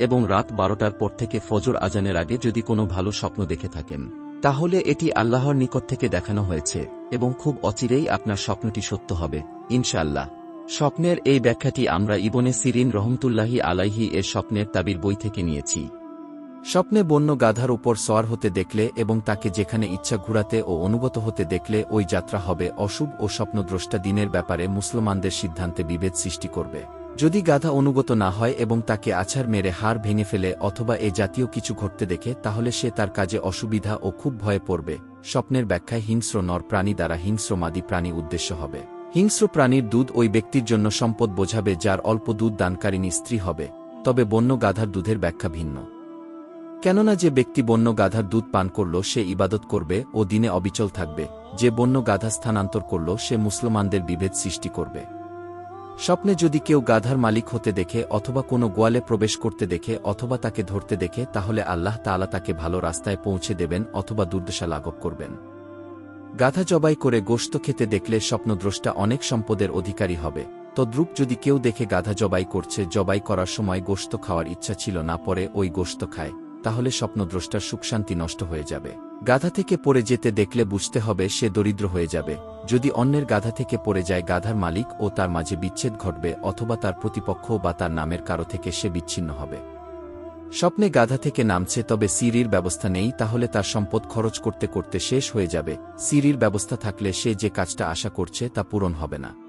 এবং রাত বারোটার পর থেকে ফজর আজানের আগে যদি কোনো ভালো স্বপ্ন দেখে থাকেন, তাহলে এটি আল্লাহর নিকট থেকে দেখানো হয়েছে, এবং খুব অচিরেই আপনার স্বপ্নটি সত্য হবে, ইনশাআল্লাহ। স্বপ্নের এই ব্যাখ্যাটি আমরা ইবনে সিরিন রহমতুল্লাহি আলাইহি এর স্বপ্নের তাবির বই থেকে নিয়েছি। স্বপ্নে বন্য গাধার উপর সওয়ার হতে দেখলে এবং তাকে যেখানে ইচ্ছা ঘুরাতে ও অনুগত হতে দেখলে ওই যাত্রা হবে অশুভ ও স্বপ্নদ্রষ্টা দিনের ব্যাপারে মুসলমানদের সিদ্ধান্তে বিভেদ সৃষ্টি করবে। যদি গাধা অনুগত না হয় এবং তাকে আছাড় মেরে হাড় ভেঙে ফেলে অথবা এ জাতীয় কিছু ঘটতে দেখে, তাহলে সে তার কাজে অসুবিধা ও খুব ভয়ে পড়বে। স্বপ্নের ব্যাখ্যায় হিংস্র নর প্রাণী দ্বারা হিংস্র মাদি প্রাণী উদ্দেশ্য হবে। হিংস্র প্রাণীর দুধ ওই ব্যক্তির জন্য সম্পদ বোঝাবে যার অল্প দুধ দানকারিনী স্ত্রী হবে, তবে বন্য গাধার দুধের ব্যাখ্যা ভিন্ন। কেননা যে ব্যক্তি বন্য গাধার দুধ পান করল, সে ইবাদত করবে ও দিনে অবিচল থাকবে। যে বন্য গাধা স্থানান্তর করল, সে মুসলমানদের বিভেদ সৃষ্টি করবে। স্বপ্নে যদি কেউ গাধার মালিক হতে দেখে অথবা কোনো গোয়ালে প্রবেশ করতে দেখে অথবা তাকে ধরতে দেখে, তাহলে আল্লাহ তাআলা তাকে ভালো রাস্তায় পৌঁছে দেবেন অথবা দুর্দশা লাঘব করবেন। গাধা জবাই করে গোশত খেতে দেখলে স্বপ্নদ্রষ্টা অনেক সম্পদের অধিকারী হবে। তদ্রূপ যদি কেউ দেখে গাধা জবাই করছে, জবাই করার সময় গোশত খাওয়ার ইচ্ছা ছিল না পরে ওই গোশত খায়, তাহলে স্বপ্নদ্রষ্টার সুখশান্তি নষ্ট হয়ে যাবে। গাধা থেকে পড়ে যেতে দেখলে বুঝতে হবে সে দরিদ্র হয়ে যাবে। যদি অন্যের গাধা থেকে পড়ে যায় গাধার মালিক ও তার মাঝে বিচ্ছেদ ঘটবে অথবা তার প্রতিপক্ষ বা তার নামের কারও থেকে সে বিচ্ছিন্ন হবে। স্বপ্নে গাধা থেকে নামছে তবে সিরির ব্যবস্থা নেই, তাহলে তার সম্পদ খরচ করতে করতে শেষ হয়ে যাবে। সিরির ব্যবস্থা থাকলে সে যে কাজটা আশা করছে তা পূরণ হবে না।